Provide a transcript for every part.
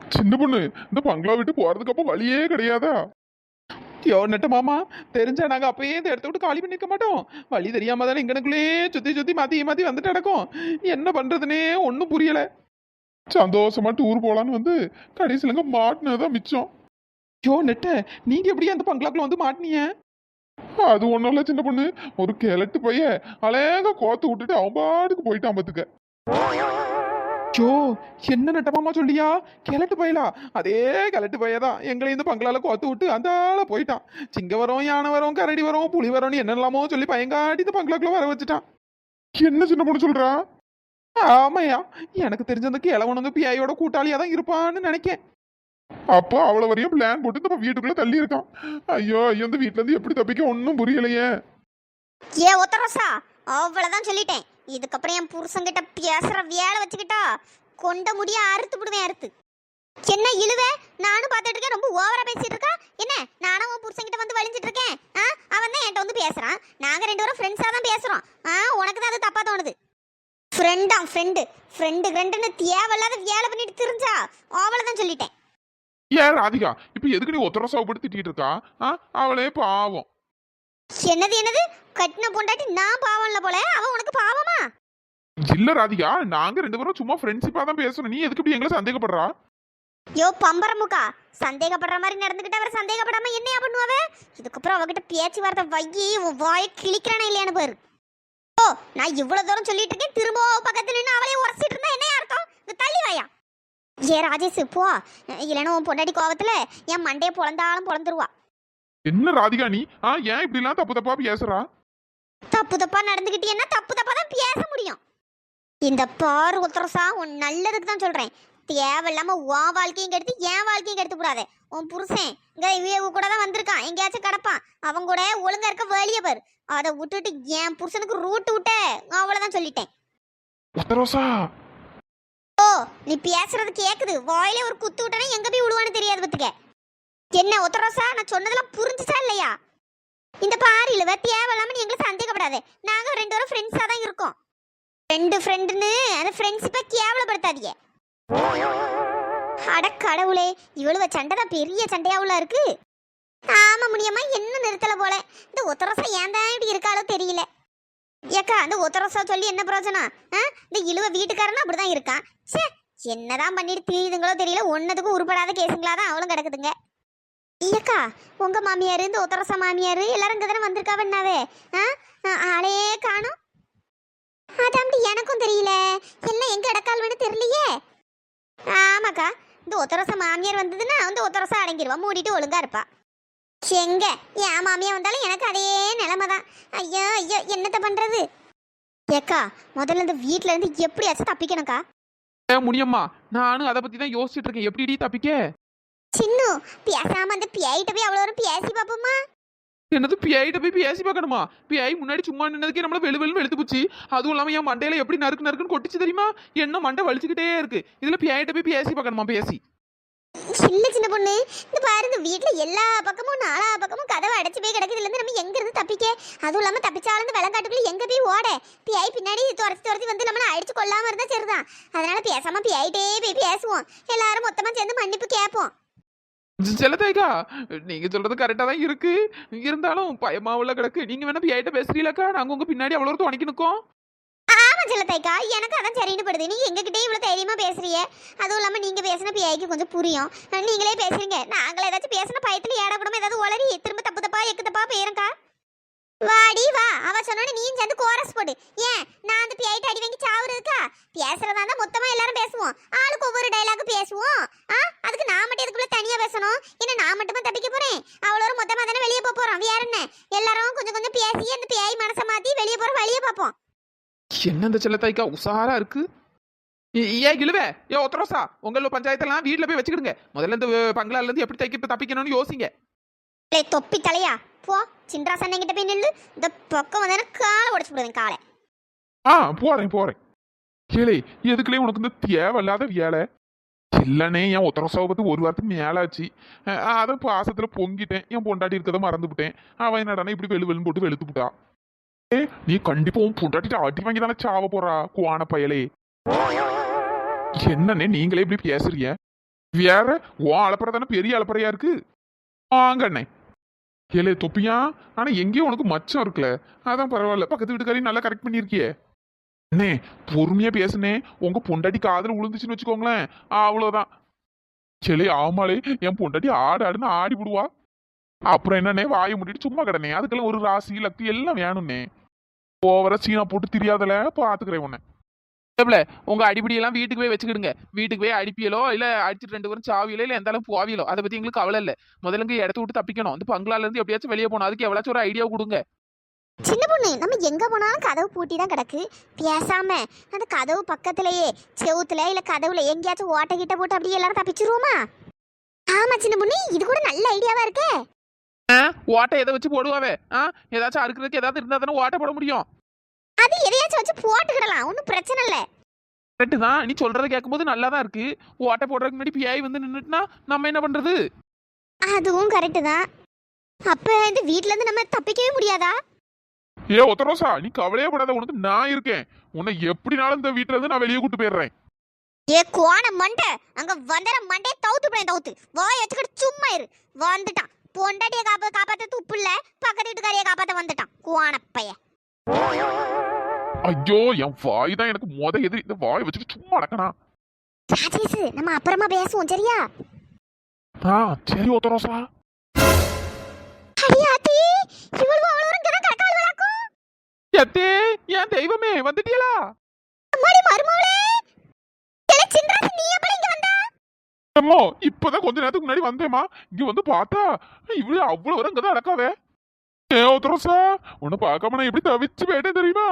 சின்ன பொண்ணு இந்த பங்களா விட்டு போறதுக்கு அப்ப வழியே கிடையாதா? யோ நெட்ட மாமா தெரிஞ்சா நாங்க அப்பயே இந்த இடத்த விட்டு காலி பண்ணிருக்க மாட்டோம். வழி தெரியாம தானே இங்கனக்குள்ளே சுத்தி சுத்தி மாத்தி மாத்தி வந்துட்டு நடக்கும். என்ன பண்றதுன்னே ஒன்றும் புரியல. சந்தோஷமா டூர் போலான்னு வந்து கடைசியிலங்க மாட்டினதான் மிச்சம். யோ நெட்ட நீங்க எப்படி அந்த பங்களாக்குள்ள வந்து மாட்டினீங்க? அது ஒண்ணும் இல்ல சின்ன பொண்ணு. ஒரு கிழட்டு பைய அழகா கோத்து விட்டுட்டு அவன் பாட்டுக்கு போயிட்டான் பாத்துக்க. யோ என்ன நெட்ட மாமா சொல்லியா? கிழட்டு பயலா? அதே கிழட்டு பையதான். எங்களை இந்த பங்களால கோத்து விட்டு அந்த ஆள போயிட்டான். சிங்க வரும் யானை வரும் கரடி வரும் புலி வரும்னு என்னெல்லாமோ சொல்லி பயங்காட்டி இந்த பங்களாக்குள்ள வர வச்சுட்டான். என்ன சின்ன பொண்ணு சொல்றா? ஆமையா எனக்கு தெரிஞ்ச அந்த கிழவனுங்க பிஐயோட கூட்டாளியா தான் இருப்பான்னு நினைக்கேன். அப்போ அவ்வளவு வரையும் பிளான் போட்டு நம்ம வீட்டுக்குள்ளே தள்ளி இருக்கான். ஐயோ ஐயோ இந்த வீட்ல இருந்து எப்படி தப்பிக்க ஒன்னும் புரியலையே. ஏ ஒத்தரோசா அவ்வளோதான் சொல்லிட்டேன். இதுக்கப்புறம் என் புருஷங்கிட்ட பேசுற வேலை வச்சுக்கிட்டா கொண்ட முடிய அறுத்து விடுவேன் அறுத்து. என்ன இழுவ? நானும் பார்த்துட்டு இருக்கேன் ரொம்ப ஓவரா பேசிட்டு இருக்கா? என்ன நானும் உன் புருஷன்கிட்ட வந்து வலிஞ்சிட்டு இருக்கேன்? ஆ அவன் தான் என்கிட்ட வந்து பேசுறான். நாங்க ரெண்டு பேரும் ஃப்ரெண்ட்ஸாக தான் பேசுறோம். ஆ உனக்கு தான் அது தப்பா தோணுது. ஃப்ரெண்டா ஃப்ரெண்டு ஃப்ரெண்டு ஃப்ரெண்டுன்னு தேவையில்லாத வேலை பண்ணிட்டு தெரிஞ்சா அவ்வளோதான் சொல்லிட்டேன். ஏன் ராதிகா இப்ப எதுக்கு நீ ஒத்தர சாப்பிட்டு திட்டிட்டு இருக்கா ஆ? அவளே பாவம். என்னது என்னது? கட்டின பொண்டாட்டி நான் பாவம்ல போல? அவன் உனக்கு பாவமா? இல்ல ராதிகா நாங்க ரெண்டு பேரும் சும்மா ஃப்ரெண்ட்ஷிப்பா தான் பேசுறோம் நீ எதுக்கு இப்படி எங்களை சந்தேகப்படுறா? யோ பம்பரமுக்கா சந்தேகப்படுற மாதிரி நடந்துக்கிட்டு அவர் சந்தேகப்படாம என்னையா பண்ணுவாவ? இதுக்கப்புறம் அவகிட்ட பேச்சு வார்த்தை வையி வாயை கிழிக்கிறானே இல்லையான்னு பாரு. ஓ நான் இவ்வளவு தூரம் சொல்லிட்டு இருக்கேன். திரும்ப பக்கத்துல நின்று அவளே உரசிட்டு இருந்தா என்னையா அர்த்தம்? தள்ளி வாயா. ஏ ராஜேஷ் போ. இல்லைன்னா உன் பொண்டாடி கோவத்துல என் மண்டையை பொழந்தாலும் பொழந்துருவா. என்ன ராதிகா நீ? ஆ ஏன் இப்படி எல்லாம் தப்பு தப்பா பேசுறா? தப்பு தப்பா நடந்துக்கிட்டீங்கன்னா தப்பு தப்பா தான் பேச முடியும். இந்த பாரு உத்தரசா உன் நல்லதுக்கு தான் சொல்றேன். தேவையில்லாம உன் வாழ்க்கையும் கெடுத்து என் வாழ்க்கையும் கெடுத்து கூடாது உன் புருஷன் இங்க இவ கூட தான் வந்திருக்கான். எங்கேயாச்சும் கிடப்பான். அவன் கூட ஒழுங்கா இருக்க வெளியே பாரு. அதை விட்டுட்டு என் புருஷனுக்கு ரூட்டு விட்ட அவ்வளவுதான் சொல்லிட்டேன். ஓ நீ பேசுறது கேக்குது. வாயில ஒரு குத்து விட்டனா எங்க போய் விழுவான்னு தெரியாது பத்துக்க. என்ன ஒத்தரோசா நான் சொன்னதெல்லாம் புரிஞ்சுச்சா இல்லையா? இந்த பாரு இழுவ. தேவையில்லாம நீ எங்களை சந்தேகப்படாத. நாங்க ரெண்டு பேரும் ஃப்ரெண்ட்ஸா தான் இருக்கோம். ரெண்டு ஃப்ரெண்டுன்னு அந்த ஃப்ரெண்ட்ஷிப்பை கேவலப்படுத்தாதீங்க. அட கடவுளே இவ்வளவு சண்டை தான் பெரிய சண்டையாவுல இருக்கு. ஆமா முடியாம என்ன நிறுத்தல போல? இந்த ஒத்தரசா ஏன் தான் இப்படி இருக்காளோ தெரியல. ஏக்கா அந்த ஒத்தரசா சொல்லி என்ன பிரயோஜனம்? ஆ? இந்த இழுவ வீட்டுக்காரனும் அப்படிதான் இருக்கான். ச்சே என்னதான் பண்ணிட்டு தெரியுதுங்களோ தெரியல. ஒன்னதுக்கும் உருப்படாத கேஸுங்களா தான் அவளும் கிடக்குதுங்க. ஐயக்கா உங்க மாமியார் இந்த ஒத்தரச மாமியார் எல்லாரும் இங்க தானே வந்திருக்காவன்னாவே ஆ? ஆ, காணும். அதாம்டி எனக்கும் தெரியல. எல்லாம் எங்க இடக்கால்வன்னு தெரியலையே. ஆமாக்கா இந்த ஒத்தரச மாமியார் வந்ததுன்னா அந்த ஒத்தரசா அடங்கிடுவா மூடிட்டு ஒழுங்கா இருப்பா. எங்க? என் மாமியா வந்தாலும் எனக்கு அதே நிலைமை தான் ஐயோ ஐயோ என்னத்த பண்றது? ஏக்கா முதல்ல இந்த வீட்ல இருந்து எப்படியாச்சும் தப்பிக்கணும்க்கா. முடியம்மா. நானும் அதை பத்தி தான் யோசிச்சுட்டு இருக்கேன். எப்படி தப்பிக்க? சின்னு பேசாம அந்த பியாயிட்ட போய் அவ்வளோ தூரம் பேசி பாப்போமா என்னது பிஐட்ட போய் பேசி பார்க்கணுமா? பிஐ முன்னாடி சும்மா நின்னதுக்கே நம்மள வெளு வெளுன்னு வெளுத்து போச்சு அதுவும் இல்லாம என் மண்டையில எப்படி நறுக்கு நறுக்குன்னு கொட்டிச்சு தெரியுமா? என்ன மண்டை வலிச்சுக்கிட்டே இருக்கு. இதுல பிஐட்ட போய் பேசி பார்க்கணுமா? பேசி. இல்ல சின்ன பொண்ணு. இந்த பாரு இந்த வீட்ல எல்லா பக்கமும் நாலா பக்கமும் கதவை அடைச்சு போய் கிடக்குது இருந்து நம்ம எங்க இருந்து தப்பிக்க? அதுவும் இல்லாம தப்பிச்சாலும் இந்த வெள்ளக்காட்டுக்குள்ள எங்க போய் ஓட? பிஐ பின்னாடி துரத்தி துரத்தி வந்து நம்மள அடிச்சு கொள்ளாம இருந்தா சரிதான். அதனால பேசாம பிஐட்டே போய் பேசுவோம். எல்லாரும் மொத்தமா சேர்ந்து மன்னிப்பு கேட்போம். செல்லதாய்க்கா நீங்க சொல்றது கரெக்டா தான் இருக்கு. இருந்தாலும் பயமா உள்ள கிடக்கு. நீங்க வேணா பிஐட்ட பேசுறீங்களக்கா நாங்க உங்க பின்னாடி அவ்வளோ தூரம் துணைக்கு நிக்கோம். ஆமா செல்லத்தாய்க்கா எனக்கு அதான் சரின்னு படுது. நீ எங்ககிட்டயே இவ்வளவு தைரியமா பேசுறீங்க அதுவும் இல்லாம நீங்க பேசின பிஐக்கு கொஞ்சம் புரியும். நீங்களே பேசுறீங்க. நாங்களே ஏதாச்சும் பேசின பயத்துல ஏடா ஏதாவது உளறி திரும்ப தப்பு தப்பா எக்கு தப்பா போயிருக்கா வாடி வா. அவ சொன்னோட நீயும் சேர்ந்து கோரஸ் போடு. ஏன்? நான் அந்த பிஐட்டு அடி வாங்கி சாவுறதுக்கா? பேசுறதா இருந்தா மொத்தமா எல்லாரும் பேசுவோம். ஆளுக்கு ஒவ்வொரு டைலாக் பேசுவோம். ஆ அதுக்கு நான் மட்டும் இதுக்குள்ள தனியா பேசணும்? என்ன நான் மட்டுமா தப்பிக்க போறேன்? அவ்வளோ மொத்தமா தானே வெளியே போக போறோம். வேற என்ன? எல்லாரும் கொஞ்சம் கொஞ்சம் பேசி அந்த பிஐ மனசை மாத்தி வெளியே போற வழியை பார்ப்போம். என்ன இந்த செல்லத்தாய்க்கா உஷாரா இருக்கு? ஏ- ஏன் இழுவே ஏ ஒத்தரோசா உங்கள பஞ்சாயத்தெல்லாம் வீட்ல போய் வச்சுக்கிடுங்க. முதல்ல இந்த பங்களால இருந்து எப்படி தைக்க தப்பிக்கணும்னு யோசிங்க. டேய் தொப்பி தலையா? போ சின்ரா சண்டைங்கிட்ட போய் நில்லு. இந்த பக்கம் வந்தானே காலை உடச்சு விடுவேன் காலை. ஆ போறேன் போறேன். கேளே எதுக்குள்ளே உனக்கு இந்த தேவையில்லாத வேலை? இல்லனே என் உத்தரசாவை பத்தி ஒரு வாரத்துக்கு மேலாச்சு. அதை பாசத்துல பொங்கிட்டேன். என் பொண்டாட்டி இருக்கதை மறந்துவிட்டேன். அவன் என்னடானா இப்படி வெளு வெளுன்னு போட்டு வெளுத்து விட்டா. ஏ நீ கண்டிப்பா உன் பொண்டாட்டிட்டு அடி வாங்கி தானே சாவ போறா குவான பயலே என்னண்ணே நீங்களே இப்படி பேசுறீங்க வேற உன் அலப்பறை தானே பெரிய அலப்பறையா இருக்கு ஆங்கண்ணே ஏலே தொப்பியா ஆனா எங்கேயும் உனக்கு மச்சம் இருக்குல்ல அதான் பரவாயில்ல பக்கத்து வீட்டுக்காரையும் நல்லா கரெக்ட் பண்ணியிருக்கியே அண்ணே பொறுமையா பேசுனே உங்க பொண்டாட்டி காதல விழுந்துச்சுன்னு வச்சுக்கோங்களேன் அவ்வளவுதான் செலே ஆமாளே என் பொண்டாட்டி ஆடு ஆடுன்னு ஆடி விடுவா அப்புறம் என்னண்ணே வாயை மூடிட்டு சும்மா கிடனே அதுக்கெல்லாம் ஒரு ராசி லக்தி எல்லாம் வேணும்னே ஓவரா சீனா போட்டு தெரியாதல? பாத்துக்கிறேன் உன்னை. உங்க அடிப்படி எல்லாம் வீட்டுக்கு போய் வச்சுக்கிடுங்க. வீட்டுக்கு போய் அடிப்பியலோ இல்ல அடிச்சுட்டு ரெண்டு பேரும் சாவியலோ இல்ல எந்த அளவுக்கு போவியலோ அதை பத்தி எங்களுக்கு கவலை இல்ல. முதல்ல இங்க இடத்த விட்டு தப்பிக்கணும். இந்த பங்களால இருந்து எப்படியாச்சும் வெளியே போகணும். அதுக்கு எவ்வளவு ஒரு ஐடியா கொடுங்க. சின்ன பொண்ணு நம்ம எங்க போனாலும் கதவு பூட்டி தான் கிடக்கு. பேசாம அந்த கதவு பக்கத்திலேயே செவுத்துல இல்ல கதவுல எங்கேயாச்சும் ஓட்டை கிட்ட போட்டு அப்படியே எல்லாரும் தப்பிச்சிருவோமா? ஆமா சின்ன பொண்ணு இது கூட நல்ல ஐடியாவா இருக்கே. ஓட்டை எதை வச்சு போடுவாவே ஆ? ஏதாச்சும் அறுக்கிறதுக்கு ஏதாவது இருந்தா தானே ஓட்டை போட முடியும். அது எதையாச்சும் வச்சு போட்டுக்கிடலாம். ஒன்றும் பிரச்சனை இல்லை. கரெக்டு தான். நீ சொல்றத கேட்கும்போது நல்லா தான் இருக்கு. ஓட்டை போடுறதுக்கு முன்னாடி பிஐ வந்து நின்றுட்டுனா நம்ம என்ன பண்றது? அதுவும் கரெக்டு தான். அப்ப இந்த வீட்ல இருந்து நம்ம தப்பிக்கவே முடியாதா? ஏ ஒத்தரோசா நீ கவலையே படாத. உனக்கு நான் இருக்கேன். உன்னை எப்படினாலும் இந்த வீட்டுல இருந்து நான் வெளியே கூட்டு போயிடுறேன். ஏ கோண மண்டை. அங்க வந்தர மண்டையை தவுத்து போய் தவுத்து. வாய் வச்சுக்கிட்டு சும்மா இரு. வந்துட்டான். பொண்டாட்டியை காப்ப காப்பாத்த துப்பு இல்ல பக்கத்து வீட்டுக்காரியை காப்பாத்த வந்துட்டான். கோண பைய ஐயோ என் வாய் தான் எனக்கு மொத எதிரி. இந்த வாய் வச்சுட்டு சும்மா அடக்கணா ராஜேஷ் நம்ம அப்புறமா பேசுவோம் சரியா? ஆ சரி ஒத்தரோசா அடியாத்தி இவ்வளவு அவ்வளவு இங்கதான் கிடக்கால் விளக்கும் எத்தே ஏன் தெய்வமே வந்துட்டியலா? அம்மாடி மருமவளே சின்ராசு நீ அம்மா இப்பதான் கொஞ்ச நேரத்துக்கு முன்னாடி வந்தேம்மா. இங்க வந்து பார்த்தா இவ்வளவு அவ்வளவு வரும் இங்கதான் அடக்காவே ஏ ஒத்தரோசா உன்னை பார்க்காம நான் எப்படி தவிச்சு போயிட்டேன் தெரியுமா?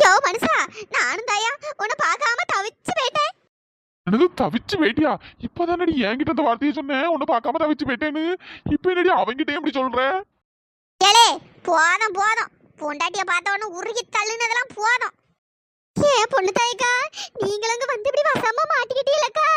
யோ மனுஷா நானும் தாயா உன்னை பார்க்காம தவிச்சு போயிட்டேன். எனக்கு தவிச்சு போயிட்டியா? இப்பதானடி என்கிட்ட அந்த வார்த்தையை சொன்னேன் உன்னை பார்க்காம தவிச்சு போயிட்டேன்னு? இப்ப என்னடி அவங்கிட்டே எப்படி சொல்ற? ஏலே போதும் போதும். பொண்டாட்டிய பார்த்த உடனே உருகி தள்ளுனதெல்லாம் போதும். ஏ பொண்ணு தாய்க்கா நீங்களும் வந்து இப்படி வசமா மாட்டிக்கிட்டீங்களக்கா.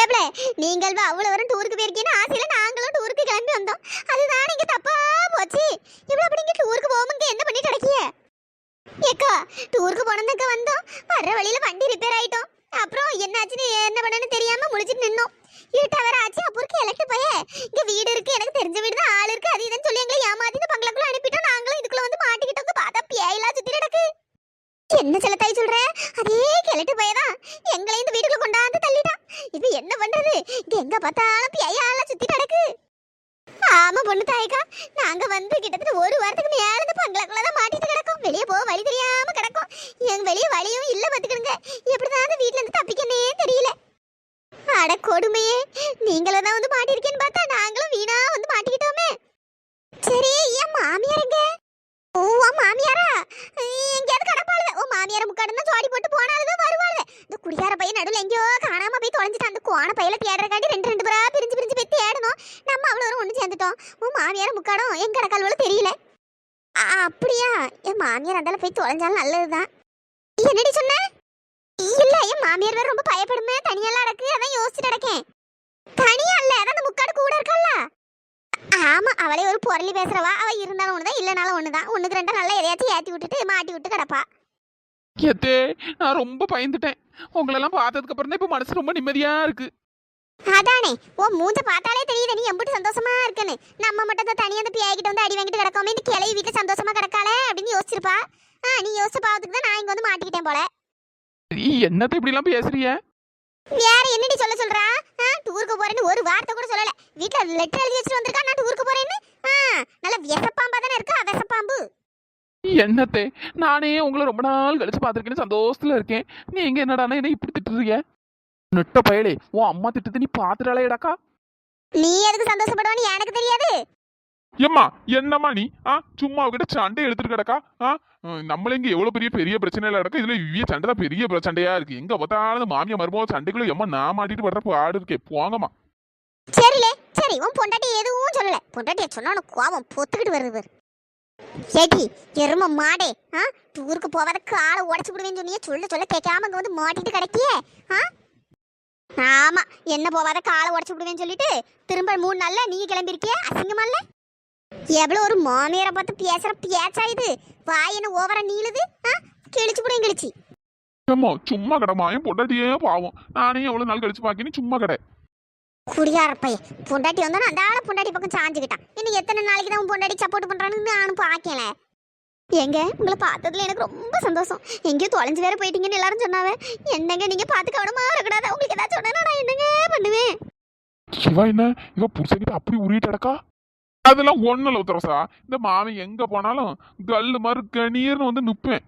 ஏப்ல நீங்கள் அவ்வளவு வரும் டூருக்கு போயிருக்கீங்கன்னு ஆசையில நாங்களும் டூருக்கு கிளம்பி வந்தோம். அதுதான் இங்க தப்பா போச்சு. இவ்வளவு அப்படி இங்க டூருக்கு போகும்போது என்ன பண்ணி கிடைக்கிய? ஏக்கா டூருக்கு போனதுக்கு வந்தோம். வர்ற வழியில வண்டி ரிப்பேர் ஆயிட்டோம் அப்புறம் என்னாச்சுன்னு என்ன பண்ணனு தெரியாம முழிச்சிட்டு நின்னோம் இருட்டா வேற ஆச்சு அப்புறம் எலக்ட் போய இங்க வீடு இருக்கு எனக்கு தெரிஞ்ச வீடு தான் ஆள் இருக்கு அது இதுன்னு சொல்லி எங்களை ஏமாத்தி இந்த பங்களாக்குள்ள அனுப்பிட்டோம் நாங்களும் இதுக்குள்ள வந்து மாட்டிக்கிட்டோம் பார்த்தா பேயெல்லாம் சுத்தி கிடக்கு என்ன செல்லத்தாய் சொல்ற அதே கிளட்டு போயதான் எங்களை இந்த வீட்டுக்குள்ள கொண்டாந்து தள்ளிட்டான் இப்ப என்ன பண்றது இங்க எங்க பார்த்தாலும் பேயாலாம் சுத்தி கிடக்கு ஆமா பொண்ணு தாய்க்கா நாங்க வந்து கிட்டத்தட்ட ஒரு வாரத்துக்கு மேல இந்த பங்களாக்குள்ள தான் மாட்டிட்டு கிடக்கும். வெளியே போக வழி தெரியாம கிடக்கும். எங்க வெளியே வழியும் இல்ல பாத்துக்கிடுங்க. எப்படிதான் அந்த வீட்ல இருந்து தப்பிக்கனே தெரியல. அட கொடுமையே. நீங்களும் தான் வந்து மாட்டிருக்கேன்னு பார்த்தா நாங்களும் வீணா வந்து மாட்டிக்கிட்டோமே. சரி ஏன் மாமியார் எங்க? ஓ மாமியாரா? எங்கேயாவது கடப்பாளுது ஓ மாமியார முக்காடுன்னா ஜோடி போட்டு போனாலுதான் வருவாளுது இந்த குடியார பையன் நடுவில் எங்கேயோ காணாம போய் தொலைஞ்சிட்டு அந்த கோண பையில தேடுறக்காண்டி நேரம் முக்காடும் எங்க கடக்கால்வளோ தெரியல. அப்படியா? என் மாமியார் அந்தால போய் தொலைஞ்சாலும் நல்லதுதான். என்னடி சொன்ன? இல்ல என் மாமியார் வேற ரொம்ப பயப்படுமே. தனியெல்லாம் அடக்கு அதான் யோசிச்சுட்டு நடக்கேன். தனியா இல்ல அதான் அந்த முக்காடு கூட இருக்கல்ல. ஆமா அவளே ஒரு பொருளி பேசுறவா. அவ இருந்தாலும் ஒண்ணுதான் இல்லனாலும் ஒண்ணுதான். ஒண்ணுக்கு ரெண்டா நல்லா எதையாச்சும் ஏத்தி விட்டுட்டு மாட்டி விட்டு கிடப்பா. எத்தே நான் ரொம்ப பயந்துட்டேன். உங்களெல்லாம் பார்த்ததுக்கு அப்புறம் தான் இப்போ மனசு ரொம்ப நிம்மதியா இருக்கு. அதானே உன் மூஞ்ச பார்த்தாலே தெரியுது நீ எம்பிட்டு சந்தோஷமா இருக்குன்னு. நம்ம மட்டும் தான் தனியா அந்த பியாய்கிட்ட வந்து அடி வாங்கிட்டு கிடக்காம இந்த கிளவி வீட்டுல சந்தோஷமா கிடக்காளே அப்படின்னு யோசிச்சிருப்பா. ஆ நீ யோசிச்ச பாவத்துக்கு தான் நான் இங்க வந்து மாட்டிக்கிட்டேன் போல. நீ என்னத்தை இப்படி எல்லாம் பேசுறிய வேற என்னடி சொல்ல சொல்றா? ஆ, டூருக்கு போறேன்னு ஒரு வார்த்தை கூட சொல்லல. வீட்ல லெட்டர் எழுதி வச்சுட்டு வந்திருக்கா? நான் டூருக்கு போறேன்னு? ஆ, நல்ல விசப்பாம்பா தானே இருக்கா விசப்பாம்பு என்னத்தே? நானே உங்களை ரொம்ப நாள் கழிச்சு பார்த்துருக்கேன்னு சந்தோஷத்துல இருக்கேன். நீ எங்க என்னடானா என்ன இப்படி திட்டுறீங்க? நெட்ட பயலே உன் அம்மா திட்டத்தை நீ பாத்துட்டாளேடாக்கா நீ எதுக்கு சந்தோஷப்படுவான்னு எனக்கு தெரியாது. ஏம்மா என்னம்மா நீ? ஆ சும்மா அவகிட்ட சண்டை எடுத்துட்டு கிடக்கா ஆ நம்மள இங்க எவ்வளவு பெரிய பெரிய பிரச்சனையில நடக்கு? இதுல இவ்விய சண்டை தான் பெரிய பிர- சண்டையா இருக்கு. எங்க பார்த்தாலும் மாமியா மருமக சண்டைக்குள்ள எம்மா நான் மாட்டிட்டு படுற பாடு இருக்கே. போங்கம்மா. சரிலே சரி உன் பொண்டாட்டி எதுவும் சொல்லல. பொண்டாட்டிய சொன்னா கோபம் பொத்துக்கிட்டு வருது பாரு. ஏடி எரும மாடே ஆ டூருக்கு போவாத காலை உடச்சு விடுவேன்னு சொன்னியே சொல்ல சொல்ல கேட்காம இங்க வந்து மாட்டிட்டு கிடைக்கியே ஆ? ஆமா என்ன போவாத காலை உடச்சு விடுவேன்னு சொல்லிட்டு திரும்ப மூணு நாள்ல நீங்க கிளம்பிருக்கிய அசிங்கமா இல்ல எவ்வளவு ஒரு மாமியாரை பார்த்து பேசுற பேச்சா இது? வாய் என்ன ஓவரா நீளுது? கிழிச்சு புடியும் கிழிச்சு. ஏம்மா சும்மா கடமா என் பொண்டாட்டியே பாவம். நானே எவ்வளவு நாள் கழிச்சு பாக்கினு சும்மா கடை. குடியார பையன் பொண்டாட்டி வந்தா அந்த ஆள பொண்டாட்டி பக்கம் சாஞ்சுக்கிட்டான். இன்னும் எத்தனை நாளைக்கு தான் பொண்டாட்டி சப்போர்ட் பண்றான்னு நானும் பாக்கல ஏங்க உங்களை பார்த்ததுல எனக்கு ரொம்ப சந்தோஷம். எங்கேயோ தொலைஞ்சு வேற போயிட்டீங்கன்னு எல்லாரும் சொன்னாவே. என்னங்க நீங்க பார்த்து கவனமா இருக்கக்கூடாது. உங்களுக்கு ஏதாச்சும் சொன்னா நான் என்னங்க பண்ணுவேன்? இவ என்ன? இவ புருஷன்கிட்ட அப்படி உருகிட்டு அடக்கா அதெல்லாம் ஒண்ணும் இல்ல உத்தரசா இந்த மாமன் எங்க போனாலும் கல்லு மாதிரி கணீர்னு வந்து நிப்பேன்.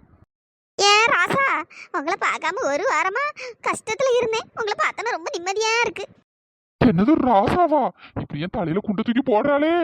ஏன் ராசா உங்களை பார்க்காம ஒரு வாரமா கஷ்டத்துல இருந்தேன். உங்களை பார்த்தனா ரொம்ப நிம்மதியா இருக்கு. என்னது ராசாவா? இப்படி என் தலையில குண்டு தூக்கி போடுறாளே.